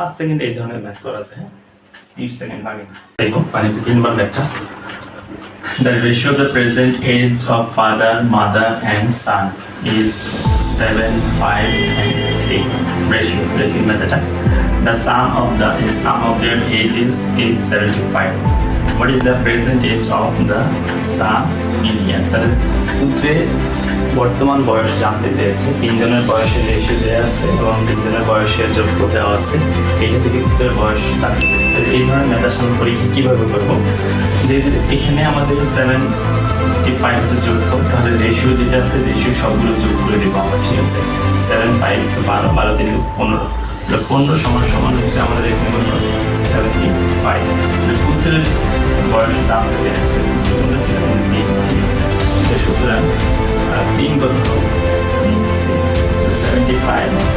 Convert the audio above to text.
পাঁচ সেকেন্ড এই ধরনের ম্যাথ করা যায় তিরিশ সেকেন্ড লাগে দেখো মানে হচ্ছে তিন ম্যাথটা The ratio of the present age of father, mother, and son is 7, 5, and 3. Ratio, method. The sum of the sum of their ages is 75. What is the present age of the son in সূত্রে বর্তমান বয়স জানতে চেয়েছে। তিনজনের বয়সের ratio দেওয়া আছে এবং তিনজনের বয়সের যোগ্য দেওয়া আছে, এটা থেকে উত্তরের বয়স জানতে চেয়েছে এই ধরনের মেধার সামনে পরীক্ষা কীভাবে করব? যেহেতু এখানে আমাদের সেভেন ফাইভ হচ্ছে যোগ্য তাহলে রেশিও যেটা আছে রেশিও সবগুলো যোগ করে দেবো আমরা, ঠিক আছে? সেভেন ফাইভ বারো বারো তিন পনেরো। পনেরো সমান সমান হচ্ছে আমাদের এখানে সেভেন্টি ফাইভ পুত্রের বয়স জানতে চেয়েছে। 来